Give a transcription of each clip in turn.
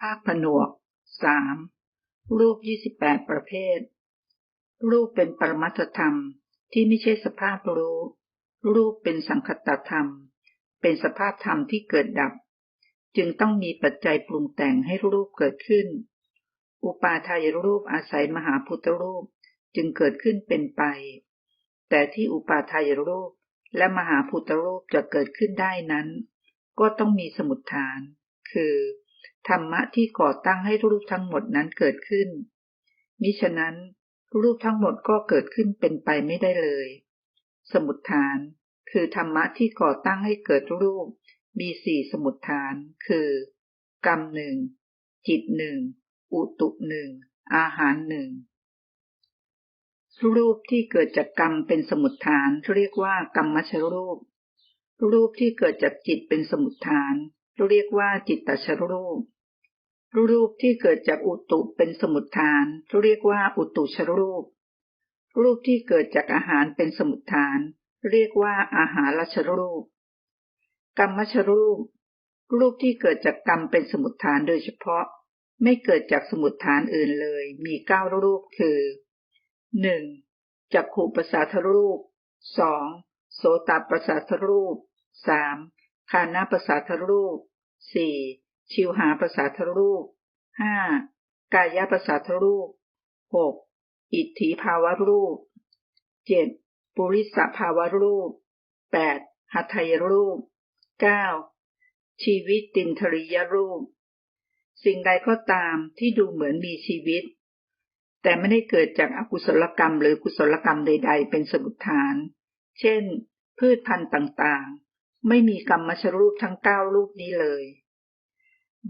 ภาคผนวกสามรูปยี่สิบแปดประเภท รูปเป็นปรมัตถธรรมที่ไม่ใช่สภาพรู้ รูปเป็นสังคตธรรม เป็นสภาพธรรมที่เกิดดับ จึงต้องมีปัจจัยปรุงแต่งให้รูปเกิดขึ้น อุปาทายรูปอาศัยมหาพุทธรูปจึงเกิดขึ้นเป็นไป แต่ที่อุปาทายรูปและมหาพุทธรูปจะเกิดขึ้นได้นั้น ก็ต้องมีสมุดฐาน คือ ธรรมะที่ก่อตั้งให้รูปทั้งหมดนั้นเกิดขึ้น มิฉะนั้นรูปทั้งหมดก็เกิดขึ้นเป็นไปไม่ได้เลย สมุดฐาน คือธรรมะที่ก่อตั้งให้เกิดรูป มีสี่สมุดฐาน คือ กรรมหนึ่ง จิตหนึ่ง อุตุหนึ่ง อาหารหนึ่ง รูปที่เกิดจากกรรมเป็นสมุดฐานเรียกว่ากรรมชรูป รูปที่เกิดจากจิตเป็นสมุดฐาน เรียกว่าจิตตชรูป รูปที่เกิดจากอุตุเป็นสมุดฐาน เรียกว่าอุตุชรูป รูปที่เกิดจากอาหารเป็นสมุดฐาน เรียกว่าอาหารชรูป กรรมชรูป รูปที่เกิดจากกรรมเป็นสมุดฐานโดยเฉพาะ ไม่เกิดจากสมุดฐานอื่นเลย มีเก้ารูปคือหนึ่งจักขูปสาทรูปสองโสตประสาทรูปสามคานาประสาทรูป สี่ชิวหาประสาทรูปห้ากายประสาทรูปหกอิทธิภาวะรูปเจ็ดปุริสภาวะรูปแปดหัตถยรูปเก้าชีวิตตินทริยรูป สิ่งใดก็ตามที่ดูเหมือนมีชีวิต แต่ไม่ได้เกิดจากอากุศลกรรมหรือกุศลกรรมใด ๆ เป็นสมุทฐาน เช่น พืชพันธุ์ต่าง ไม่มีกรรมมชรูปทั้งเก้ารูปนี้เลย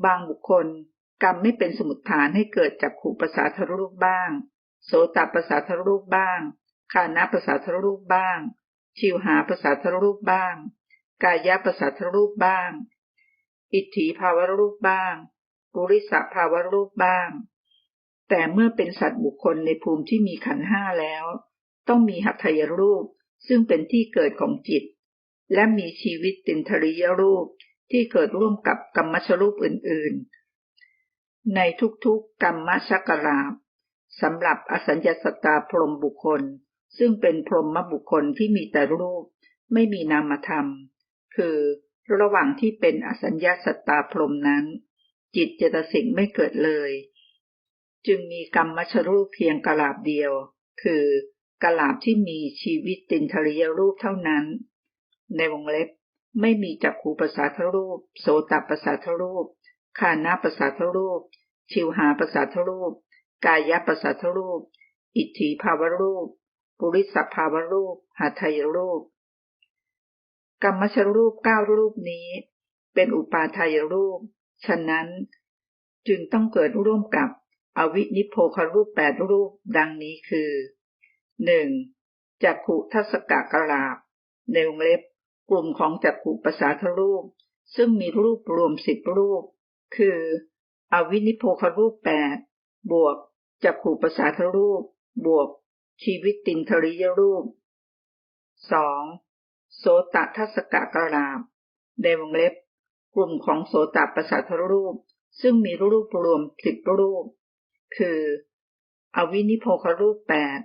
บางบุคคลกรรมไม่เป็นสมุดฐานให้เกิดจากขู่ประสาทรูปบ้าง โสตประสาทรูปบ้างคานาประสาทรูปบ้าง ชิวหาประสาทรูปบ้าง กายประสาทรูปบ้าง อิทธิภาวรูปบ้างปุริสภาวรูปบ้าง แต่เมื่อเป็นสัตว์บุคคลในภูมิที่มีขันห้าแล้ว ต้องมีหัตถยรูปซึ่งเป็นที่เกิดของจิต และมีชีวิตตินทริยรูปที่เกิดร่วมกับกรรมชรูปอื่นๆ ในทุกๆกรรมชักราบสำหรับอสัญญาสตาพรมบุคคล ซึ่งเป็นพรหมบุคคลที่มีแต่รูปไม่มีนามธรรม คือระหว่างที่เป็นอสัญญาสตาพรมนั้น จิตเจตสิกไม่เกิดเลย จึงมีกรรมมชรูปเพียงกลาบเดียว คือกลาบที่มีชีวิตตินทริยรูปเท่านั้น ในวงเล็บ ไม่มีจักขูภาษาทรูป โสตภาษาทรูปคานาภาษาทรูป ชิวหาภาษาทรูป กายภาษาทรูป อิทธิภาวรูป ปุริสภาวรูปหาไทยรูป กรรมชรูปเก้ารูปนี้ เป็นอุปาทายรูป ฉะนั้น จึงต้องเกิดร่วมกับอวินิโพครูปแปดรูปดังนี้คือหนึ่งจักขุทัศกะกลาบในวงเล็บ กลุ่มของจักขุปสาทรูป ซึ่งมีรูปรวมสิบรูป คือ อวินิโพครูปแปดบวกจักขุปสาทรูป บวกชีวิตตินทริยรูปสองโสตทัศกะกรามในวงเล็บ กลุ่มของโสตประสาทรูป ซึ่งมีรูปรวมสิบรูป คือ อวินิโพครูปแปด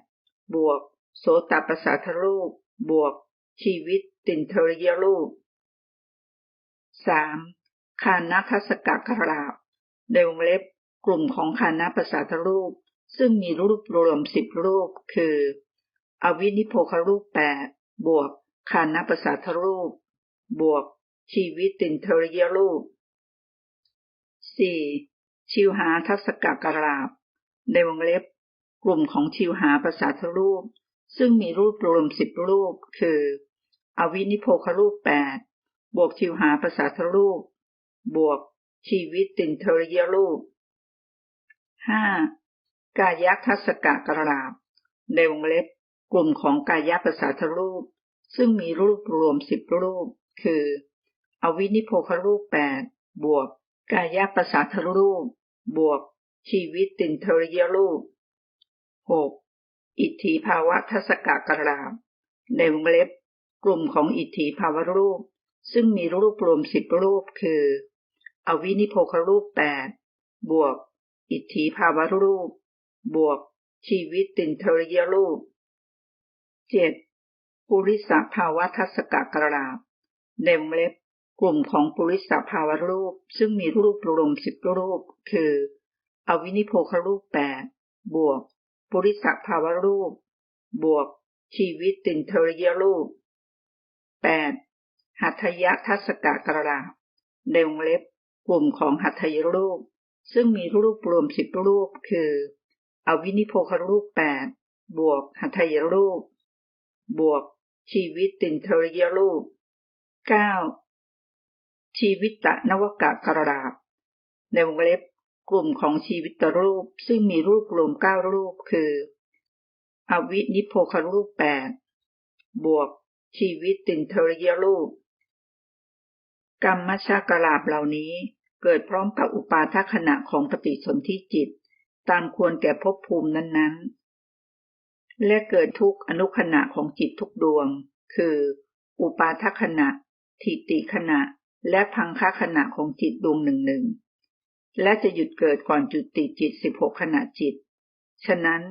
บวก โสตประสาทรูป บวก ชีวิตตินเทริยรูปสามคานาทัศกะคราบในวงเล็บกลุ่มของคานาภาษาทรูป ซึ่งมีรูปรวมสิบรูป คือ อวินิโพครูปแปดบวกคานาภาษาทรูป บวก ชีวิตตินเทริยรูปสี่ชิวหาทัศกะกราบ ในวงเล็บ กลุ่มของชิวหาภาษาทรูป ซึ่งมีรูปรวมสิบรูป คือ อวินิโพครูปแปดบวกชิวหาภาษาทรูป บวกชีวิตตินเทริยรูปห้ากายัทัศกะกระลาบในวงเล็บกลุ่มของกายภาษาทรูป ซึ่งมีรูปรวมสิบรูป คือ อวินิโพครูปแปดบวก กายภาษาทรูป บวก ชีวิตตินเทริยรูปหกอิทธิภาวะทัศกะกรามในวงเล็บ กลุ่มของอิทธิภาวะรูป ซึ่งมีรูปรวมสิบรูปคือ อวินิโพครูปแปดบวก อิทธิภาวะรูป บวก ชีวิตตินทริยรูปเจ็ดปุริสภาวะทัศกะกระลาบในวงเล็บ กลุ่มของปุริสภาวะรูป ซึ่งมีรูปรวมสิบรูป คือ อวินิโพครูปแปดบวก ปุริสภาวะรูป บวกชีวิตตินทริยรูป แปดหัตถยทัศกะกระลาบในวงเล็บกลุ่มของหัตถยรูป ซึ่งมีรูปรวมสิบรูป คือ อวินิโพครูปแปดบวกหัตถยรูป บวก ชีวิตตินทริยรูปเก้าชีวิตตะนวกะกระดาบในวงเล็บกลุ่มของชีวิตรูป ซึ่งมีรูปรวมเก้ารูป คือ อวินิโพครูปแปดบวก ชีวิตตินเทริยรูป กรรมชากลาบเหล่านี้เกิดพร้อมกับอุปาทขณะของปฏิสนธิจิต ตามควรแก่ภพภูมินั้นๆ และเกิดทุกอนุขณะของจิตทุกดวง คือ อุปาทขณะ ทิติขณะ และพังคขณะของจิตดวงหนึ่งหนึ่งและจะหยุดเกิดก่อนจุดติจิตสิบหกขณะจิต ฉะนั้น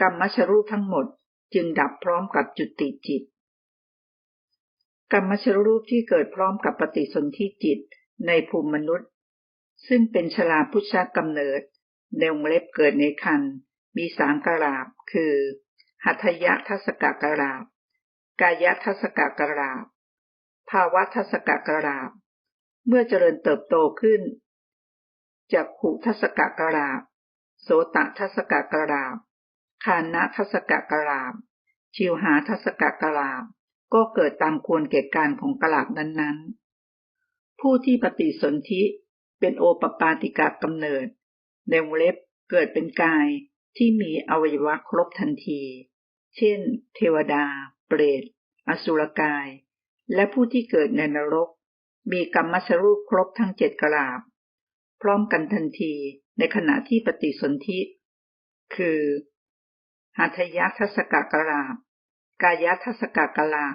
กรรมชรูปทั้งหมดจึงดับพร้อมกับจุดติจิต กรรมชรูปที่เกิดพร้อมกับปฏิสนธิจิตในภูมิมนุษย์ ซึ่งเป็นชลาพุชากำเนิดในวงเล็บเกิดในคันมีสามกราบ คือ หัตถยทัศกกราบ กายะทัศกกราบ ภาวะทัศกกราบ เมื่อเจริญเติบโตขึ้นจากขุทัศกกราบ โสตทัศกกราบคานะทัศกกราบ ชิวหาทัศกกราบ ก็เกิดตามควรเก่การของกราบนั้นๆ ผู้ที่ปฏิสนธิเป็นโอปปาติกากำเนิดในวงเล็บเกิดเป็นกายที่มีอวัยวะครบทันที เช่น เทวดา เปรต อสุรกาย และผู้ที่เกิดในนรก มีกรรมชรูปครบทั้งเจ็ดกราบ พร้อมกันทันทีในขณะที่ปฏิสนธิ คือหัตยทัศกกราบ กายทัศกกรา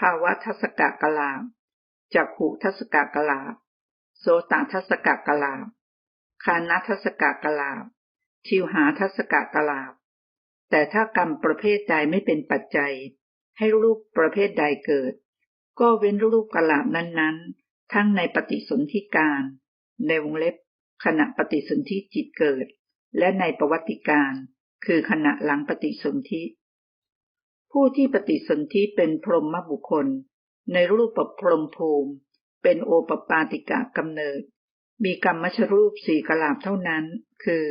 ภาวะทัศกกราจักขุทัศกกราโสตทัศกกราคานาทัศกกราชิวหาทัศกกราแต่ถ้ากรรมประเภทใดไม่เป็นปัจจัย ให้รูปประเภทใดเกิด ก็เว้นรูปกลาบนั้นๆ ทั้งในปฏิสนธิการ ในวงเล็บ ขณะปฏิสนธิจิตเกิด และในประวัติการ คือขณะหลังปฏิสนธิ ผู้ที่ปฏิสนธิเป็นพรหมบุคคล ในรูปปพรหมภูมิ เป็นโอปปาติกะกำเนิด มีกรรมชรูปสี่กลาบเท่านั้น คือ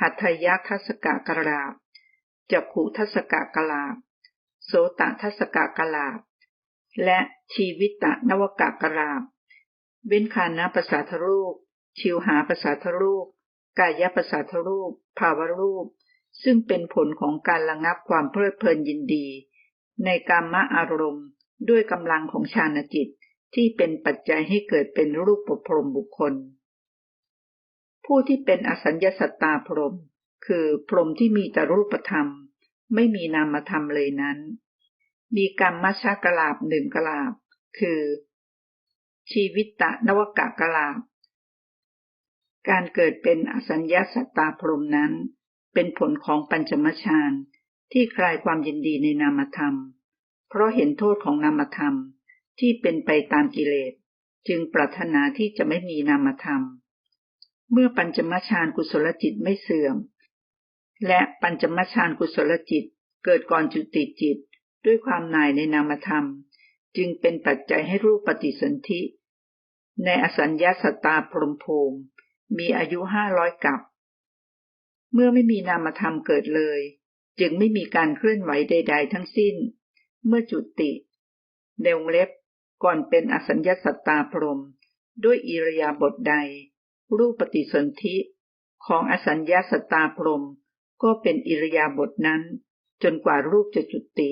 หัตถยักทัศกะกลาบจักขุทัศกะกลาบโสตทัศกะกลาบและชีวิตะนวกะกราบเว้นคานาประสาทรูป ชิวหาประสาทรูป กายประสาทรูป ภาวรูป ซึ่งเป็นผลของการระงับความเพลิดเพลินยินดี ในกามะอารมณ์ ด้วยกำลังของฌานจิตที่เป็นปัจจัยให้เกิดเป็นรูปปพรมบุคคล ผู้ที่เป็นอสัญญาสตตาพรม คือพรมที่มีแต่รูปธรรม ไม่มีนามธรรมเลยนั้น มีกรรมมัชกลาบหนึ่งกลาบ คือ ชีวิตตะนวกะกลาบ การเกิดเป็นอสัญญาสัตตาพรมนั้น เป็นผลของปัญจมชานที่คลายความยินดีในนามธรรม เพราะเห็นโทษของนามธรรมที่เป็นไปตามกิเลส จึงปรารถนาที่จะไม่มีนามธรรม เมื่อปัญจมชานกุศลจิตไม่เสื่อม และปัญจมชานกุศลจิตเกิดก่อนจุติจิตด้วยความนายในนามธรรม จึงเป็นปัจจัยให้รูปปฏิสนธิ ในอสัญญาสตาพรมภูมิมีอายุห้าร้อยกับ เมื่อไม่มีนามธรรมเกิดเลย จึงไม่มีการเคลื่อนไหวใด ๆ ทั้งสิ้น เมื่อจุติในวงเล็บก่อนเป็นอสัญญาสตาพรม ด้วยอิรยาบทใด รูปปฏิสนธิของอสัญญาสตาพรม ก็เป็นอิรยาบทนั้น จนกว่ารูปจะจุติ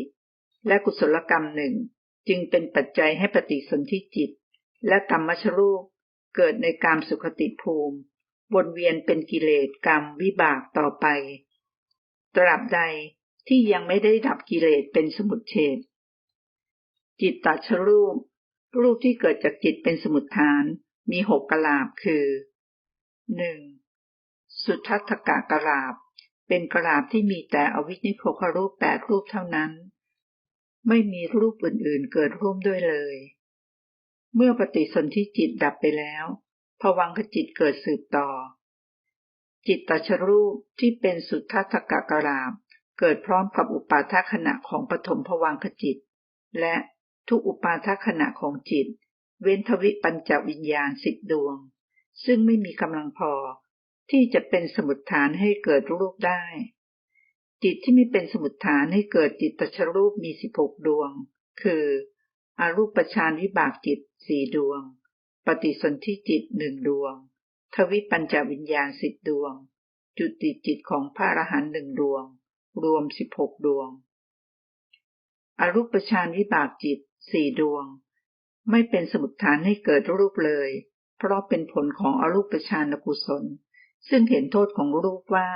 และกุศลกรรมหนึ่ง จึงเป็นปัจจัยให้ปฏิสนธิจิต และกรรมชรูปเกิดในกามสุขติภูมิ วนเวียนเป็นกิเลสกรรมวิบากต่อไป ตราบใดที่ยังไม่ได้ดับกิเลสเป็นสมุทเฉดจิตตชรูป รูปที่เกิดจากจิตเป็นสมุทฐานมีหกกลาบคือหนึ่งสุทัศกะกราบ เป็นกราบที่มีแต่อวินิโพครูปแปดรูปเท่านั้น ไม่มีรูปอื่นๆเกิดร่วมด้วยเลย เมื่อปฏิสนธิจิตดับไปแล้ว ภวังคจิตเกิดสืบต่อ จิตตชรูปที่เป็นสุทัศกะกราบ เกิดพร้อมกับอุปาทขณะของปฐมภวังคจิต และทุกอุปาทขณะของจิต เว้นทวิปัญจวิญญาณสิบดวง ซึ่งไม่มีกำลังพอ ที่จะเป็นสมุดฐานให้เกิดรูปได้ จิตที่ไม่เป็นสมุดฐานให้เกิดจิตตชรูปมีสิบหกดวง คืออรูปฌานวิบากจิตสี่ดวง ปฏิสนธิจิตหนึ่งดวง ทวิปัญจวิญญาณสิบดวง จุติจิตของพระอรหันต์หนึ่งดวง รวมสิบหกดวง อรูปฌานวิบากจิตสี่ดวง ไม่เป็นสมุดฐานให้เกิดรูปเลย เพราะเป็นผลของอรูปฌานกุศล ซึ่งเห็นโทษของรูปว่า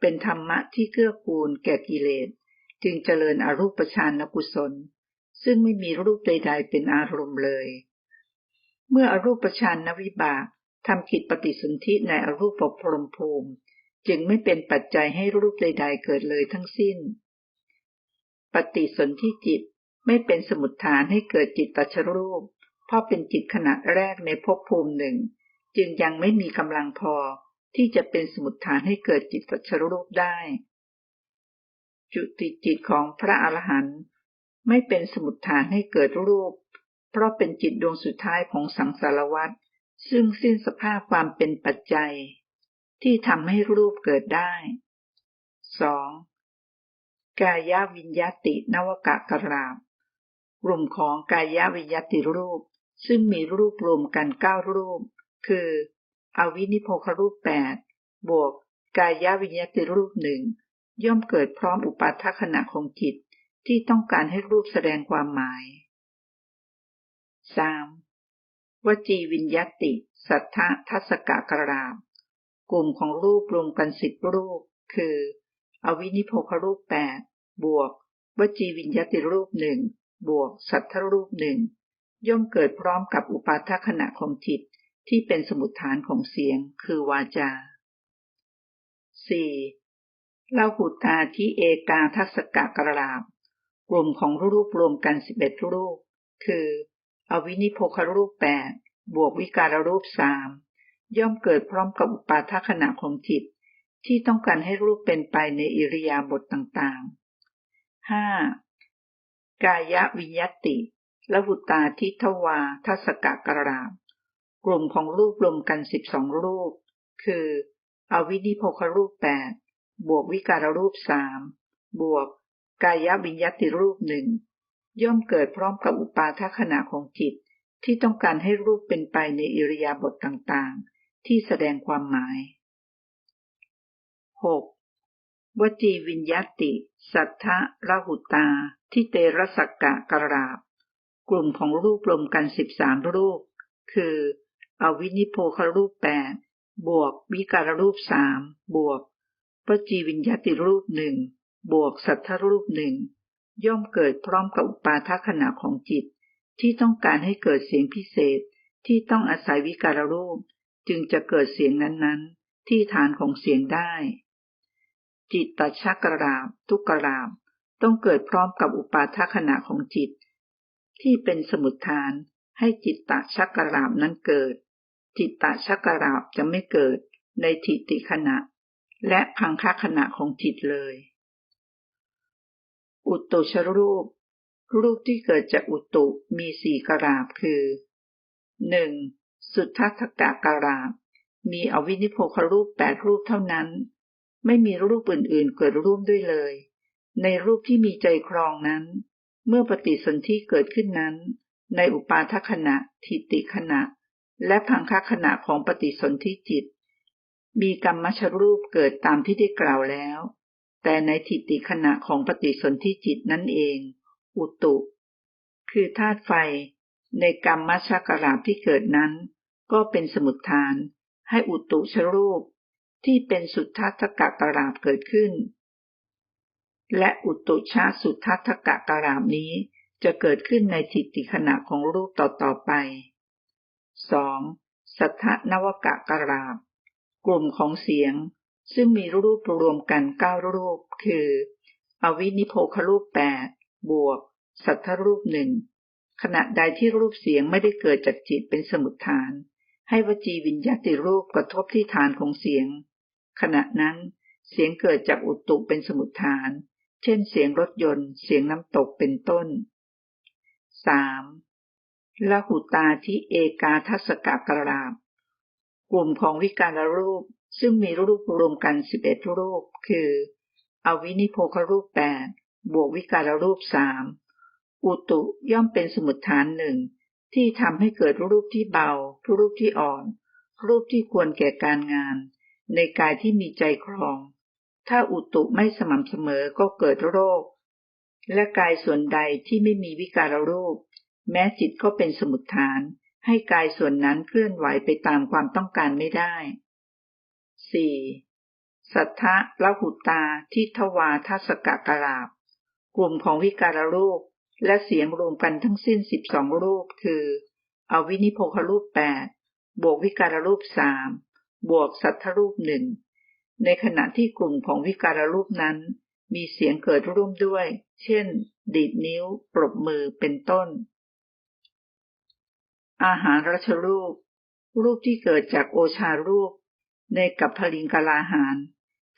เป็นธรรมะที่เกื้อกูลแก่กิเลส จึงเจริญอรูปฌานกุศล ซึ่งไม่มีรูปใด ๆ เป็นอารมณ์เลย เมื่ออรูปฌานนวิบากทำกิจปฏิสนธิในอรูปพรมภูมิ จึงไม่เป็นปัจจัยให้รูปใด ๆ เกิดเลยทั้งสิ้น ปฏิสนธิจิตไม่เป็นสมุดฐานให้เกิดจิตตชรูป เพราะเป็นจิตขณะแรกในภพภูมิหนึ่ง จึงยังไม่มีกำลังพอที่จะเป็นสมุดฐานให้เกิดจิตตัชรูปได้ จุติจิตของพระอรหันต์ไม่เป็นสมุดฐานให้เกิดรูป เพราะเป็นจิตดวงสุดท้ายของสังสารวัฏซึ่งสิ้นสภาพความเป็นปัจจัย ที่ทำให้รูปเกิดได้ 2. กายวิญญาตินวกะกราบ กลุ่มของกายวิญญาติรูป ซึ่งมีรูปรวมกันเก้ารูป คือ อวินิโพครูปแปดบวกกายวิญญาติรูปหนึ่งย่อมเกิดพร้อมอุปาทขณะของจิตที่ต้องการให้รูปแสดงความหมาย 3. วจีวิญญาติ สัทธทัศกะกราบกลุ่มของรูปรวมกันสิบรูป คือ อวินิโพครูปแปดบวก วจีวิญญาติรูปหนึ่งบวก สัทธรูปหนึ่งย่อมเกิดพร้อมกับอุปาทขณะของจิตที่เป็นสมุดฐานของเสียงคือวาจา 4. เล่าหุตาที่เอกาทัศกะกรลาบกลุ่มของรูปรวมกันสิบเอ็ดรูป คือ อวินิโพครูปแปดบวกวิการรูปสามย่อมเกิดพร้อมกับอุปาทขณะของจิต ที่ต้องการให้รูปเป็นไปในอิริยาบถต่างๆ 5. กายวิญญาติละหุตาทิทวาทัศกะกราบกลุ่มของรูปรวมกันสิบสองรูป คือ อวินิโพครูปแปดบวกวิการรูปสามบวกกายวิญญาติรูปหนึ่ง ย่อมเกิดพร้อมกับอุปาทขณะของจิต ที่ต้องการให้รูปเป็นไปในอิริยาบถต่างๆ ที่แสดงความหมาย 6. วจีวิญญาติ สัทธะระหุตา ที่เตระสักกะกราบ กลุ่มของรูปรวมกันสิบสามรูป คือ อวินิโพครูปแปดบวกวิการรูปสามบวกปจีวิญญาติรูปหนึ่งบวกสัทธรูปหนึ่ง ย่อมเกิดพร้อมกับอุปาทขณะของจิต ที่ต้องการให้เกิดเสียงพิเศษที่ต้องอาศัยวิการรูป จึงจะเกิดเสียงนั้นๆ ที่ฐานของเสียงได้ จิตตชักราบทุกกราบต้องเกิดพร้อมกับอุปาทขณะของจิต ที่เป็นสมุดฐานให้จิตตชักราบนั้นเกิด จิตตชักราบจะไม่เกิดในทิติขณะ และพังคขณะของจิตเลย อุตุชรูป รูปที่เกิดจากอุตุมีสี่กราบคือหนึ่งสุทธัตกะกราบมีอวินิโพครูปแปดรูปเท่านั้น ไม่มีรูปอื่นๆเกิดร่วมด้วยเลย ในรูปที่มีใจครองนั้น เมื่อปฏิสนธิเกิดขึ้นนั้น ในอุปาทขณะทิติขณะ และพังคขณะของปฏิสนธิจิต มีกรรมชรูปเกิดตามที่ได้กล่าวแล้ว แต่ในทิฏฐิขณะของปฏิสนธิจิตนั่นเอง อุตุ คือธาตุไฟ ในกรรมมชกราบที่เกิดนั้น ก็เป็นสมุดฐาน ให้อุตุชรูป ที่เป็นสุทธัตกะกราบเกิดขึ้น และอุตุชาสุทธัตกะกราบนี้จะเกิดขึ้นในทิฏฐิขณะของรูปต่อๆไปสองสัทธนวกะกราบ กลุ่มของเสียง ซึ่งมีรูปรวมกันเก้ารูป คือ อวินิโพครูปแปดบวก สัทธรูปหนึ่งขณะใดที่รูปเสียงไม่ได้เกิดจากจิตเป็นสมุดฐาน ให้วจีวิญญาติรูปกระทบที่ฐานของเสียง ขณะนั้นเสียงเกิดจากอุตุเป็นสมุดฐาน เช่นเสียงรถยนต์ เสียงน้ำตกเป็นต้น 3. ละหุตาที่เอกาทัศกะกราบ กลุ่มของวิการรูป ซึ่งมีรูปรวมกันสิบเอ็ดรูป คืออวินิโพครูปแปดบวกวิการรูปสามอุตุย่อมเป็นสมุดฐานหนึ่งที่ทำให้เกิดรูปที่เบา รูปที่อ่อน รูปที่ควรแก่การงาน ในกายที่มีใจครอง ถ้าอุตุไม่สม่ำเสมอก็เกิดโรค และกายส่วนใดที่ไม่มีวิการรูป แม้จิตก็เป็นสมุดฐาน ให้กายส่วนนั้นเคลื่อนไหวไปตามความต้องการไม่ได้ 4. สัทธะละหุตาทิทวาทัศกะกลาบ กลุ่มของวิการรูปและเสียงรวมกันทั้งสิ้นสิบสองรูป คืออวินิโพครูปแปดบวกวิการรูปสามบวกสัทธรูปหนึ่งในขณะที่กลุ่มของวิการรูปนั้น มีเสียงเกิดร่วมด้วย เช่น ดีดนิ้ว ปรบมือเป็นต้น อาหารรัชรูป รูปที่เกิดจากโอชารูป ในกับพลิงกลาหาร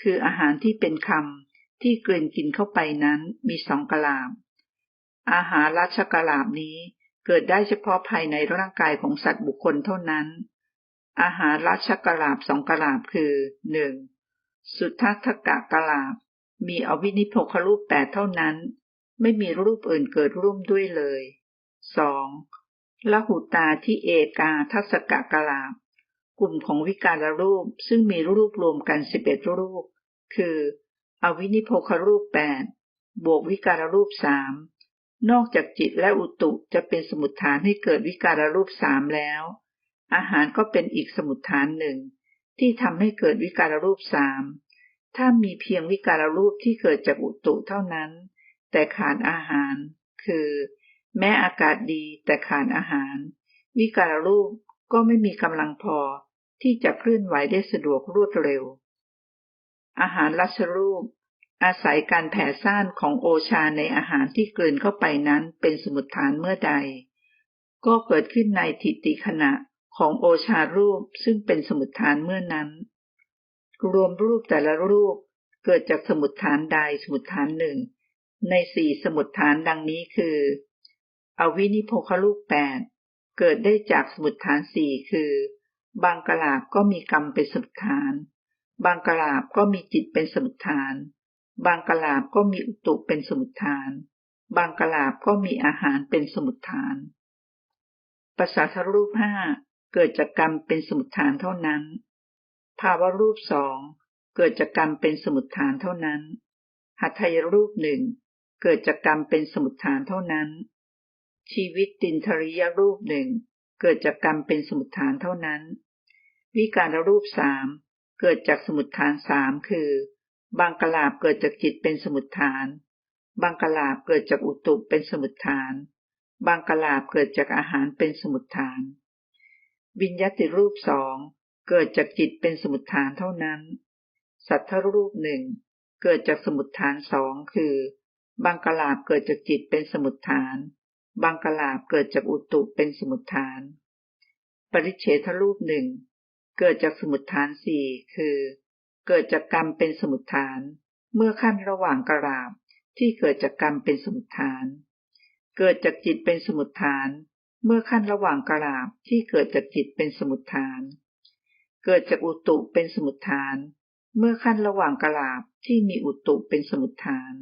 คืออาหารที่เป็นคำที่กลืนกินเข้าไปนั้นมีสองกลาม อาหารรัชกลาบนี้เกิดได้เฉพาะภายในร่างกายของสัตว์บุคคลเท่านั้น อาหารรัชกลาบสองกลาบคือหนึ่งสุทัศกะกลาบ มีอวินิโพครูปแปดเท่านั้น ไม่มีรูปอื่นเกิดร่วมด้วยเลยสองละหุตาที่เอกาทัศกะกลาบ กลุ่มของวิการรูปซึ่งมีรูปรวมกันสิบเอ็ดรูป คือ อวินิโพครูปแปดบวกวิการรูปสามนอกจากจิตและอุตุจะเป็นสมุดฐานให้เกิดวิการรูปสามแล้ว อาหารก็เป็นอีกสมุดฐานหนึ่ง ที่ทำให้เกิดวิการรูปสามถ้ามีเพียงวิการรูปที่เกิดจากอุตุเท่านั้น แต่ขาดอาหาร คือ แม้อากาศดีแต่ขาดอาหาร วิการรูปก็ไม่มีกำลังพอ ที่จะเคลื่อนไหวได้สะดวกรวดเร็ว อาหารลัชรูป อาศัยการแผ่ซ่านของโอชาในอาหารที่กลืนเข้าไปนั้นเป็นสมุดฐานเมื่อใด ก็เกิดขึ้นในทิติขณะของโอชารูปซึ่งเป็นสมุดฐานเมื่อนั้น รวมรูปแต่ละรูปเกิดจากสมุดฐานใดสมุดฐานหนึ่ง ในสี่สมุดฐานดังนี้คือ อวินิโพคลูกแปดเกิดได้จากสมุดฐานสี่คือ บางกลาบก็มีกรรมเป็นสมุทฐาน บางกลาบก็มีจิตเป็นสมุทฐาน บางกลาบก็มีอุตุเป็นสมุทฐาน บางกลาบก็มีอาหารเป็นสมุทฐานภาษาทรูปห้าเกิดจากกรรมเป็นสมุทฐานเท่านั้น ภาวะรูปสองเกิดจากกรรมเป็นสมุทฐานเท่านั้น หัตถยรูปหนึ่งเกิดจากกรรมเป็นสมุทฐานเท่านั้น ชีวิตตินทริยรูปหนึ่ง เกิดจากกรรมเป็นสมุทฐานเท่านั้น วิการรูปสามเกิดจากสมุทฐานสามคือ บางกลาบเกิดจากจิตเป็นสมุทฐาน บางกลาบเกิดจากอุตุเป็นสมุทฐาน บางกลาบเกิดจากอาหารเป็นสมุทฐาน วิญญาติรูปสองเกิดจากจิตเป็นสมุทฐานเท่านั้น สัทธรูปหนึ่งเกิดจากสมุทฐานสองคือ บางกลาบเกิดจากจิตเป็นสมุทฐาน บางกลาบเกิดจากอุตุเป็นสมุทฐาน ปริเฉทรูปหนึ่งเกิดจากสมุทฐานสี่คือ เกิดจากกรรมเป็นสมุทฐาน เมื่อขั้นระหว่างกลาบที่เกิดจากกรรมเป็นสมุทฐาน เกิดจากจิตเป็นสมุทฐาน เมื่อขั้นระหว่างกลาบที่เกิดจากจิตเป็นสมุทฐาน เกิดจากอุตุเป็นสมุทฐาน เมื่อขั้นระหว่างกลาบที่มีอุตุเป็นสมุทฐาน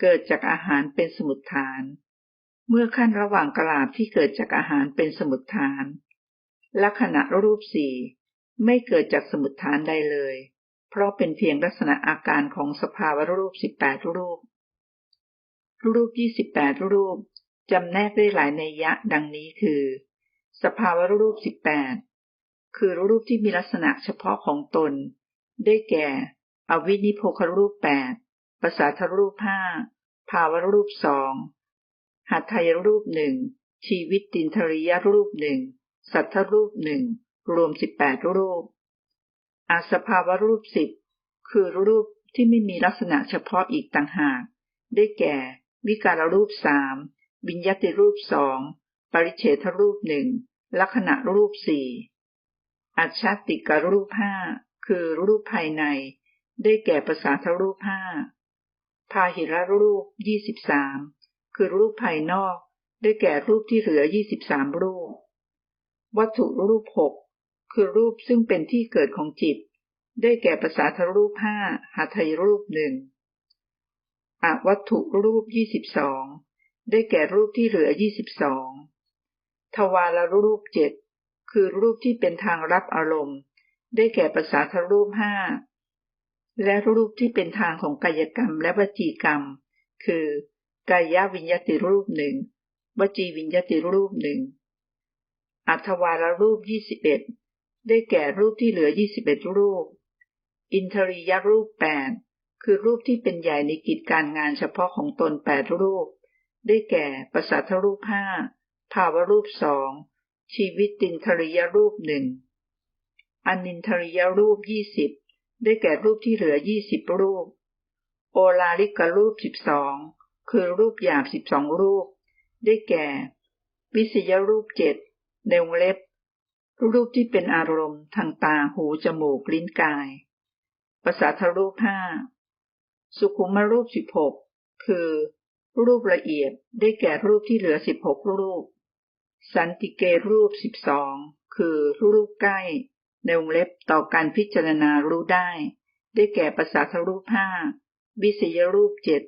เกิดจากอาหารเป็นสมุทฐาน เมื่อขั้นระหว่างกลาบที่เกิดจากอาหารเป็นสมุดฐาน ลักษณะรูปสี่ไม่เกิดจากสมุดฐานใดเลย เพราะเป็นเพียงลักษณะอาการของสภาวะรูปสิบแปดรูป รูปยี่สิบแปดรูปจำแนกได้หลายในยะดังนี้คือ สภาวะรูปสิบแปดคือรูปที่มีลักษณะเฉพาะของตน ได้แก่ อวินิโพครูปแปดภาษาทรูปห้าภาวะรูปสอง หัตถยรูปหนึ่ง ชีวิตตินทริยรูปหนึ่ง สัทธรูปหนึ่ง รวมสิบแปดรูป อาสภาวรูปสิบ คือรูปที่ไม่มีลักษณะเฉพาะอีกต่างหาก ได้แก่ วิการรูปสามวิญญาติรูปสอง ปริเฉทรูปหนึ่ง ลักษณะรูปสี่อัจฉติกรูปห้า คือรูปภายใน ได้แก่ภาษาทรูปห้าพาหิรรูปยี่สิบสาม คือรูปภายนอก ได้แก่รูปที่เหลือยี่สิบสามรูป วัตถุรูปหกคือรูปซึ่งเป็นที่เกิดของจิต ได้แก่ภาษาทรูปห้าหาไทยรูปหนึ่งอวัตถุรูปยี่สิบสองได้แก่รูปที่เหลือยี่สิบสองทวารรูปเจ็ดคือรูปที่เป็นทางรับอารมณ์ ได้แก่ภาษาทรูปห้าและรูปที่เป็นทางของกายกรรมและวจีกรรม คือ กายวิญญาติรูปหนึ่งวจีวิญญาติรูปหนึ่งอัทวารรูปยี่สิบเอ็ดได้แก่รูปที่เหลือยี่สิบเอ็ดรูป อินทรียรูปแปดคือรูปที่เป็นใหญ่ในกิจการงานเฉพาะของตนแปดรูป ได้แก่ประสาทรูปห้าภาวรูปสองชีวิตตินทริยรูปหนึ่งอนินทริยรูปยี่สิบได้แก่รูปที่เหลือยี่สิบรูป โอลาลิกรูปสิบสอง คือรูปหยาบสิบสองรูป ได้แก่ วิสยรูปเจ็ดในวงเล็บ รูปที่เป็นอารมณ์ทางตาหูจมูกลิ้นกายภาษาทรูปห้าสุขุมรูปสิบหกคือ รูปละเอียดได้แก่รูปที่เหลือสิบหกรูป สันติเกรูปสิบสองคือรูปใกล้ ในวงเล็บต่อการพิจารณารู้ได้ ได้แก่ภาษาทรูปห้าวิสยรูปเจ็ด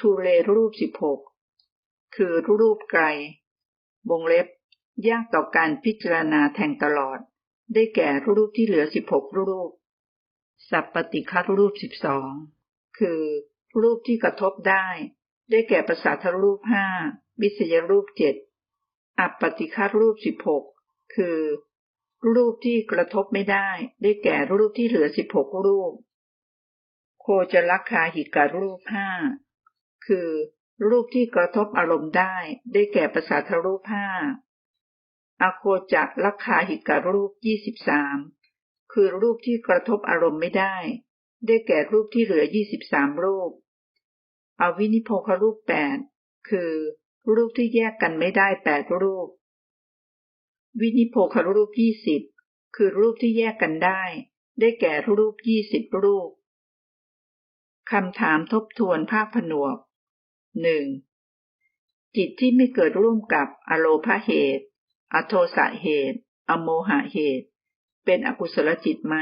ทูเรรูปสิบหกคือรูปไกล วงเล็บ ยากต่อการพิจารณาแทงตลอด ได้แก่รูปที่เหลือสิบหกรูป สัพปติคัตรูปสิบสองคือรูปที่กระทบได้ ได้แก่ภาษาทรูปห้าวิสยรูปเจ็ดอัปปติฆารูปสิบหกคือ รูปที่กระทบไม่ได้ ได้แก่รูปที่เหลือสิบหกรูป โคจลักคาหิการูปห้า คือ รูปที่กระทบอารมณ์ได้ ได้แก่ภาษาทรูปห้าอโคจักลักคาหิการูปยี่สิบสามคือรูปที่กระทบอารมณ์ไม่ได้ ได้แก่รูปที่เหลือยี่สิบสามรูป อวินิโพครูปแปดคือรูปที่แยกกันไม่ได้แปดรูป วินิโพครูปยี่สิบคือรูปที่แยกกันได้ ได้แก่รูปยี่สิบรูปคำถามทบทวนภาคผนวก หนึ่งจิตที่ไม่เกิดร่วมกับอโลภาเหตุ อโทสะเหตุ อโมหะเหตุ เป็นอกุศลจิตไหม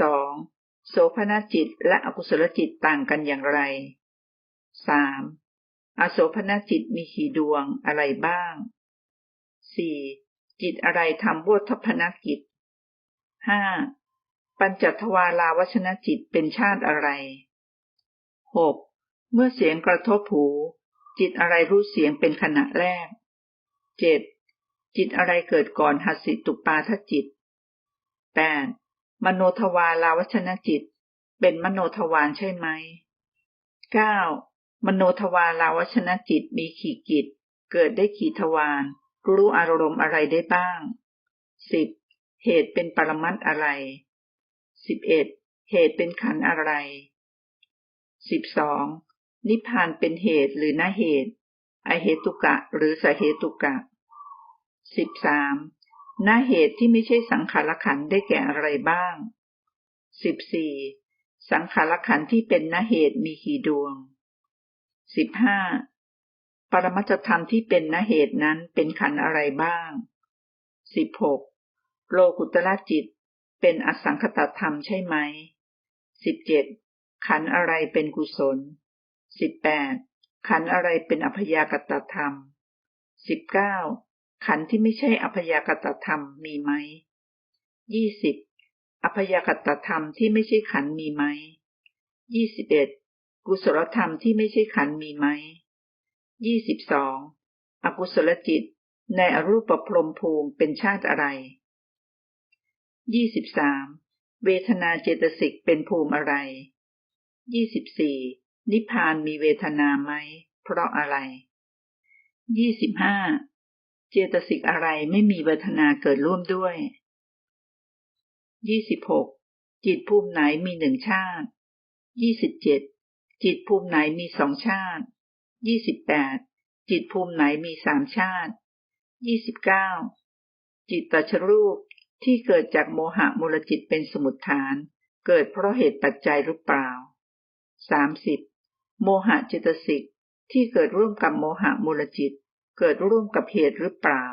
สองโสภณจิตและอกุศลจิตต่างกันอย่างไร 3. อโสภณจิตมีกี่ดวงอะไรบ้าง 4. จิตอะไรทำบวทพนกิจ 5. ปัญจทวาราวชนจิตเป็นชาติอะไร 6. เมื่อเสียงกระทบหู จิตอะไรรู้เสียงเป็นขณะแรก 7. จิตอะไรเกิดก่อนหัสิตุปาทจิต 8. มโนทวาราวชนจิต เป็นมโนทวารใช่ไหม 9. มโนทวาราวชนจิตมีขีกิจ เกิดได้ขีทวารรู้อารมณ์อะไรได้บ้าง 10. เหตุเป็นปรมัตอะไร 11. เอ็ดเหตุเป็นขันอะไร 12. นิพพานเป็นเหตุหรือนาเหตุ อเหตุกะหรือสเหตุกะ 13. หน้าเหตุที่ไม่ใช่สังขารขันได้แก่อะไรบ้างสิบสี่สังขารขันที่เป็นหน้าเหตุมีกี่ดวงสิบห้าปรมัตธรรมที่เป็นหน้าเหตุนั้นเป็นขันอะไรบ้างสิบหกโลกุตละจิตเป็นอสังคตธรรมใช่ไหมสิบเจ็ดขันอะไรเป็นกุศล สิบแปดขันอะไรเป็นอภยากตธรรมสิบเก้าขันที่ไม่ใช่อภยากตธรรมมีไหมยี่สิบอภยากตธรรมที่ไม่ใช่ขันมีไหมยี่สิบเอ็ดกุศลธรรมที่ไม่ใช่ขันมีไหมยี่สิบสองอกุศลจิตในอรูปพรมภูมิเป็นชาติอะไรยี่สิบสามเวทนาเจตสิกเป็นภูมิอะไรยี่สิบสี่ นิพพานมีเวทนาไหม เพราะอะไรยี่สิบห้าเจตสิกอะไรไม่มีเวทนาเกิดร่วมด้วยยี่สิบหกจจิตภูมิไหนมีหนึ่งชาติยี่สิบเจ็ดจิตภูมิไหนมีสองชาติยี่สิบแปดจิตภูมิไหนมีสามชาติยี่สิบเก้าจิตตชรูปที่เกิดจากโมหะมูลจิตเป็นสมุทฐาน เกิดเพราะเหตุปัจจัยหรือเปล่าสามสิบ โมหะจิตสิกที่เกิดร่วมกับโมหะมูลจิต เกิดร่วมกับเหตุหรือเปล่า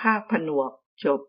ภาคผนวกจบ